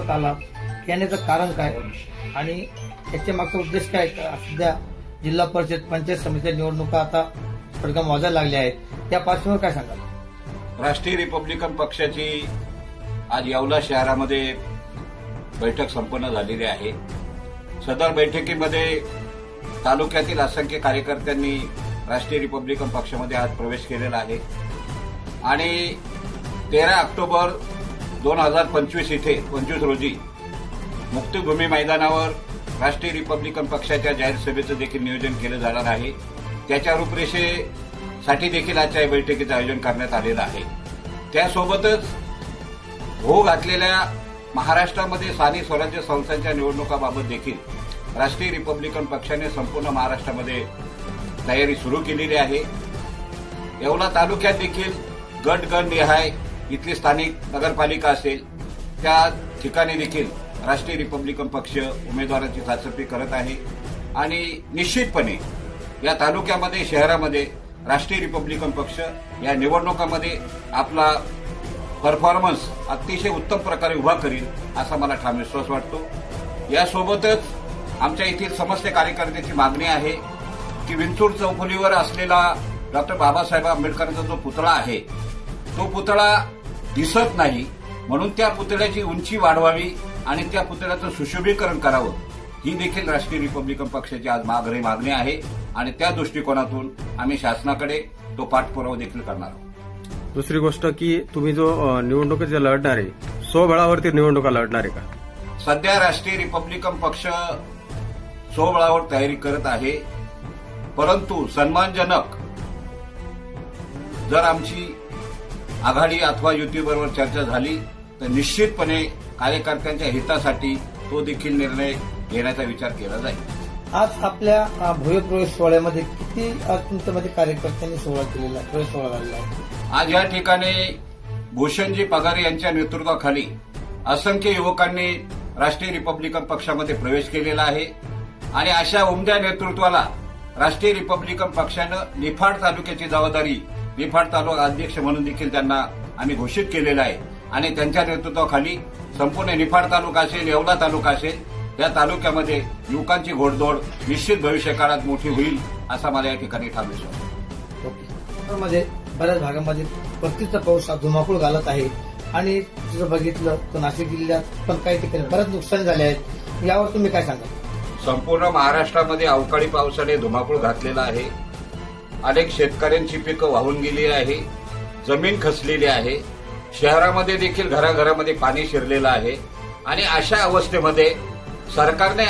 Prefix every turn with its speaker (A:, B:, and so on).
A: निवडणुकात आला येण्याचं कारण काय? आणि याच्या मागचा उद्देश काय? का सध्या जिल्हा परिषद पंचायत समितीच्या निवडणुका आता पडगम वाजायला लागल्या आहेत. त्या पार्श्वभूमीवर काय सांगाल?
B: राष्ट्रीय रिपब्लिकन पक्षाची आज येवला शहरामध्ये बैठक संपन्न झालेली आहे. सदर बैठकीमध्ये तालुक्यातील असंख्य कार्यकर्त्यांनी राष्ट्रीय रिपब्लिकन पक्षामध्ये आज प्रवेश केलेला आहे. आणि तेरा ऑक्टोबर दोन हजार पंचवीस इथे पंचवीस रोजी मुक्तिभूमी मैदानावर राष्ट्रीय रिपब्लिकन पक्षाच्या जाहीर सभेचं देखील नियोजन केलं जाणार आहे. त्याच्या रूपरेषेसाठी देखील आजच्या या बैठकीचं आयोजन करण्यात आलेलं आहे. त्यासोबतच हो घातलेल्या महाराष्ट्रामध्ये स्थानिक स्वराज्य संस्थांच्या निवडणुकाबाबत देखील राष्ट्रीय रिपब्लिकन पक्षाने संपूर्ण महाराष्ट्रामध्ये तयारी सुरू केलेली आहे. येवला तालुक्यात देखील गट गण निहाय इथली स्थानिक नगरपालिका असेल त्या ठिकाणी देखील राष्ट्रीय रिपब्लिकन पक्ष उमेदवारांची चाचपणी करत आहे. आणि निश्चितपणे या तालुक्यामध्ये शहरामध्ये राष्ट्रीय रिपब्लिकन पक्ष या निवडणुकामध्ये आपला परफॉर्मन्स अतिशय उत्तम प्रकारे उभा करील असा मला ठाम विश्वास वाटतो. यासोबतच आमच्या येथील समस्त कार्यकर्त्याची मागणी आहे की विंचूर चौफुलीवर असलेला डॉक्टर बाबासाहेब आंबेडकरांचा जो पुतळा आहे तो पुतळा दिसत नाही म्हणून त्या पुतळ्याची उंची वाढवावी आणि त्या पुतळ्याचं सुशोभीकरण करावं. ही देखील राष्ट्रीय रिपब्लिकन पक्षाची आज मागणी मागणी आहे आणि त्या दृष्टिकोनातून आम्ही शासनाकडे तो पाठपुरावा देखील करणार आहोत.
C: दुसरी गोष्ट की तुम्ही जो निवडणुकीत जे लढणार आहे स्वबळावरती निवडणुका लढणार आहे का?
B: सध्या राष्ट्रीय रिपब्लिकन पक्ष सोबळावर तयारी करत आहे. परंतु सन्मानजनक जर आमची आघाडी अथवा युतीबरोबर चर्चा झाली तर निश्चितपणे कार्यकर्त्यांच्या हितासाठी तो देखील निर्णय घेण्याचा विचार केला जाईल.
A: आज आपल्या अ, भव्य प्रवेश सोहळ्यामध्ये किती तुमच्यामध्ये कार्यकर्त्यांनी सोहळा केलेला प्रवेश सोहळा झालेला आहे?
B: आज या ठिकाणी भूषणजी पगारे यांच्या नेतृत्वाखाली असंख्य युवकांनी राष्ट्रीय रिपब्लिकन पक्षामध्ये प्रवेश केलेला आहे. आणि अशा उमद्या नेतृत्वाला राष्ट्रीय रिपब्लिकन पक्षानं निफाड तालुक्याची जबाबदारी निफाड तालुका अध्यक्ष म्हणून देखील त्यांना आम्ही घोषित केलेलं आहे. आणि त्यांच्या नेतृत्वाखाली संपूर्ण निफाड तालुका असेल येवला तालुका असेल या तालुक्यामध्ये युवकांची घोडदौड निश्चित भविष्य काळात मोठी होईल असा मला या ठिकाणी.
A: ओके. मध्ये बऱ्याच भागामध्ये परतीचा पाऊस हा धुमाकूळ घालत आहे. आणि जर बघितलं तर नाशिक जिल्ह्यात पण काही ठिकाणी बरेच नुकसान झाले आहेत यावर तुम्ही काय सांगाल?
B: संपूर्ण महाराष्ट्रामध्ये अवकाळी पावसाने धुमाकूळ घातलेला आहे. अनेक शेतकऱ्यांची पिकं वाहून गेली आहे जमीन खचलेली आहे शहरामध्ये देखील घराघरामध्ये पाणी शिरलेलं आहे आणि अशा अवस्थेमध्ये सरकारने